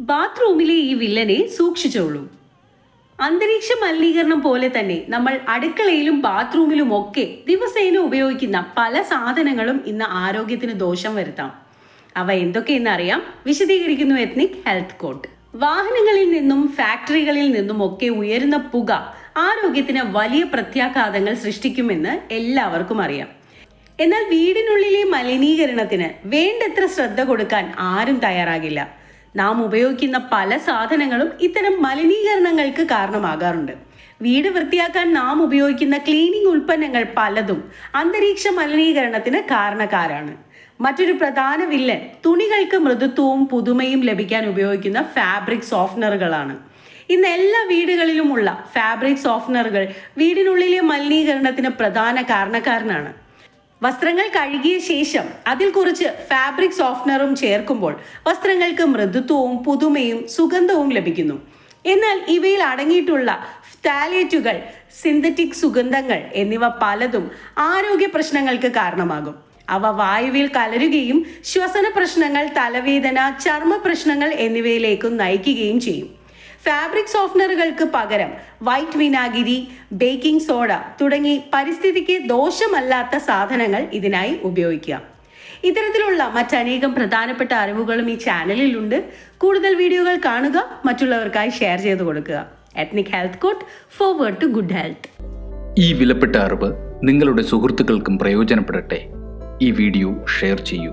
ബാത്റൂമിലെ ഈ വില്ലനെ സൂക്ഷിച്ചോളൂ. അന്തരീക്ഷ മലിനീകരണം പോലെ തന്നെ നമ്മൾ അടുക്കളയിലും ബാത്റൂമിലും ഒക്കെ ദിവസേന ഉപയോഗിക്കുന്ന പല സാധനങ്ങളും ഇന്ന് ആരോഗ്യത്തിന് ദോഷം വരുത്താം. അവ എന്തൊക്കെയെന്ന് അറിയാം. വിശദീകരിക്കുന്നു എത്നിക് ഹെൽത്ത് കോട്ട്. വാഹനങ്ങളിൽ നിന്നും ഫാക്ടറികളിൽ നിന്നും ഒക്കെ ഉയരുന്ന പുക ആരോഗ്യത്തിന് വലിയ പ്രത്യാഘാതങ്ങൾ സൃഷ്ടിക്കുമെന്ന് എല്ലാവർക്കും അറിയാം. എന്നാൽ വീടിനുള്ളിലെ മലിനീകരണത്തിന് വേണ്ടത്ര ശ്രദ്ധ കൊടുക്കാൻ ആരും തയ്യാറാകില്ല. നാം ഉപയോഗിക്കുന്ന പല സാധനങ്ങളും ഇത്തരം മലിനീകരണങ്ങൾക്ക് കാരണമാകാറുണ്ട്. വീട് വൃത്തിയാക്കാൻ നാം ഉപയോഗിക്കുന്ന ക്ലീനിംഗ് ഉൽപ്പന്നങ്ങൾ പലതും അന്തരീക്ഷ മലിനീകരണത്തിന് കാരണക്കാരാണ്. മറ്റൊരു പ്രധാന വില്ലൻ തുണികൾക്ക് മൃദുത്വവും പുതുമയും ലഭിക്കാൻ ഉപയോഗിക്കുന്ന ഫാബ്രിക് സോഫ്റ്റ്നറുകളാണ് ഇന്ന് എല്ലാ വീടുകളിലുമുള്ള ഫാബ്രിക് സോഫ്റ്റ്നറുകൾ വീടിനുള്ളിലെ മലിനീകരണത്തിന് പ്രധാന കാരണക്കാരനാണ്. വസ്ത്രങ്ങൾ കഴുകിയ ശേഷം അതിൽ കുറച്ച് ഫാബ്രിക് സോഫ്റ്റ്നറും ചേർക്കുമ്പോൾ വസ്ത്രങ്ങൾക്ക് മൃദുത്വവും പുതുമയും സുഗന്ധവും ലഭിക്കുന്നു. എന്നാൽ ഇവയിൽ അടങ്ങിയിട്ടുള്ള ഫ്താലേറ്റുകൾ സിന്തറ്റിക് സുഗന്ധങ്ങൾ എന്നിവ പലതും ആരോഗ്യ പ്രശ്നങ്ങൾക്ക് കാരണമാകും. അവ വായുവിൽ കലരുകയും ശ്വസന പ്രശ്നങ്ങൾ തലവേദന ചർമ്മ പ്രശ്നങ്ങൾ എന്നിവയിലേക്കും നയിക്കുകയും ചെയ്യും. ഫാബ്രിക് സോഫ്റ്റ്നറുകൾക്ക് പകരം വൈറ്റ് വിനാഗിരി ബേക്കിംഗ് സോഡ തുടങ്ങി പരിസ്ഥിതിക്ക് ദോഷമല്ലാത്ത സാധനങ്ങൾ ഇതിനായി ഉപയോഗിക്കുക. ഇത്തരത്തിലുള്ള മറ്റനേകം പ്രധാനപ്പെട്ട അറിവുകളും ഈ ചാനലിലുണ്ട്. കൂടുതൽ വീഡിയോകൾ കാണുക മറ്റുള്ളവർക്കായി ഷെയർ ചെയ്ത് കൊടുക്കുക. Ethnic health court forward to good health ഈ വിലപ്പെട്ട അറിവ് നിങ്ങളുടെ സുഹൃത്തുക്കൾക്കും പ്രയോജനപ്പെടട്ടെ. ഈ വീഡിയോ ഷെയർ ചെയ്യൂ.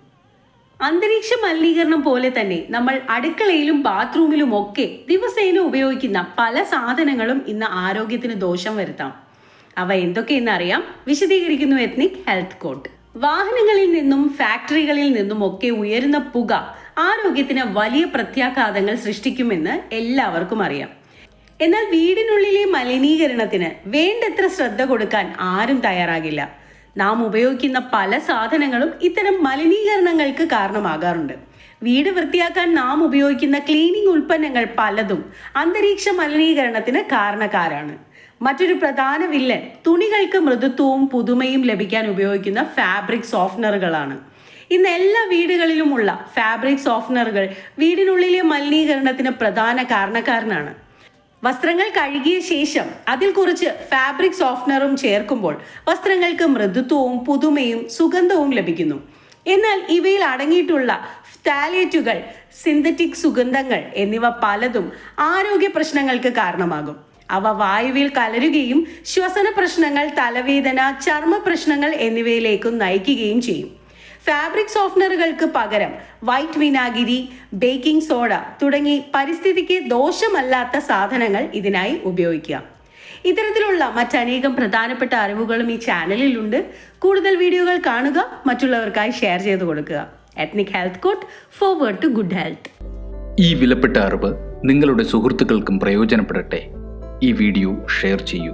അന്തരീക്ഷ മലിനീകരണം പോലെ തന്നെ നമ്മൾ അടുക്കളയിലും ബാത്റൂമിലും ഒക്കെ ദിവസേന ഉപയോഗിക്കുന്ന പല സാധനങ്ങളും ഇന്ന് ആരോഗ്യത്തിന് ദോഷം വരുത്താം. അവ എന്തൊക്കെയെന്ന് അറിയാം. വിശദീകരിക്കുന്നു എത്നിക് ഹെൽത്ത് കോട്ട് വാഹനങ്ങളിൽ നിന്നും ഫാക്ടറികളിൽ നിന്നും ഒക്കെ ഉയരുന്ന പുക ആരോഗ്യത്തിന് വലിയ പ്രത്യാഘാതങ്ങൾ സൃഷ്ടിക്കുമെന്ന് എല്ലാവർക്കും അറിയാം. എന്നാൽ വീടിനുള്ളിലെ മലിനീകരണത്തിന് വേണ്ടത്ര ശ്രദ്ധ കൊടുക്കാൻ ആരും തയ്യാറാകില്ല. നാം ഉപയോഗിക്കുന്ന പല സാധനങ്ങളും ഇത്തരം മലിനീകരണങ്ങൾക്ക് കാരണമാകാറുണ്ട്. വീട് വൃത്തിയാക്കാൻ നാം ഉപയോഗിക്കുന്ന ക്ലീനിംഗ് ഉൽപ്പന്നങ്ങൾ പലതും അന്തരീക്ഷ മലിനീകരണത്തിന് കാരണക്കാരാണ്. മറ്റൊരു പ്രധാന വില്ലൻ തുണികൾക്ക് മൃദുത്വവും പുതുമയും ലഭിക്കാൻ ഉപയോഗിക്കുന്ന ഫാബ്രിക് സോഫ്റ്റ്നറുകളാണ് ഇന്ന് എല്ലാ വീടുകളിലുമുള്ള ഫാബ്രിക് സോഫ്റ്റ്നറുകൾ വീടിനുള്ളിലെ മലിനീകരണത്തിന് പ്രധാന കാരണക്കാരനാണ്. വസ്ത്രങ്ങൾ കഴുകിയ ശേഷം അതിൽ കുറച്ച് ഫാബ്രിക് സോഫ്റ്റ്നറും ചേർക്കുമ്പോൾ വസ്ത്രങ്ങൾക്ക് മൃദുത്വവും പുതുമയും സുഗന്ധവും ലഭിക്കുന്നു. എന്നാൽ ഇവയിൽ അടങ്ങിയിട്ടുള്ള ഫ്താലേറ്റുകൾ സിന്തറ്റിക് സുഗന്ധങ്ങൾ എന്നിവ പലതും ആരോഗ്യ പ്രശ്നങ്ങൾക്ക് കാരണമാകും. അവ വായുവിൽ കലരുകയും ശ്വസന പ്രശ്നങ്ങൾ തലവേദന ചർമ്മ പ്രശ്നങ്ങൾ എന്നിവയിലേക്കും നയിക്കുകയും ചെയ്യും. ഫാബ്രിക് സോഫ്റ്റ്നറുകൾക്ക് പകരം വൈറ്റ് വിനാഗിരി ബേക്കിംഗ് സോഡ തുടങ്ങി പരിസ്ഥിതിക്ക് ദോഷമല്ലാത്ത സാധനങ്ങൾ ഇതിനായി ഉപയോഗിക്കുക. ഇത്തരത്തിലുള്ള മറ്റനേകം പ്രധാനപ്പെട്ട അറിവുകളും ഈ ചാനലിലുണ്ട്. കൂടുതൽ വീഡിയോകൾ കാണുക മറ്റുള്ളവർക്കായി ഷെയർ ചെയ്ത് കൊടുക്കുക. Ethnic health court forward to good health ഈ വിലപ്പെട്ട അറിവ് നിങ്ങളുടെ സുഹൃത്തുക്കൾക്കും പ്രയോജനപ്പെടട്ടെ. ഈ വീഡിയോ ഷെയർ ചെയ്യൂ.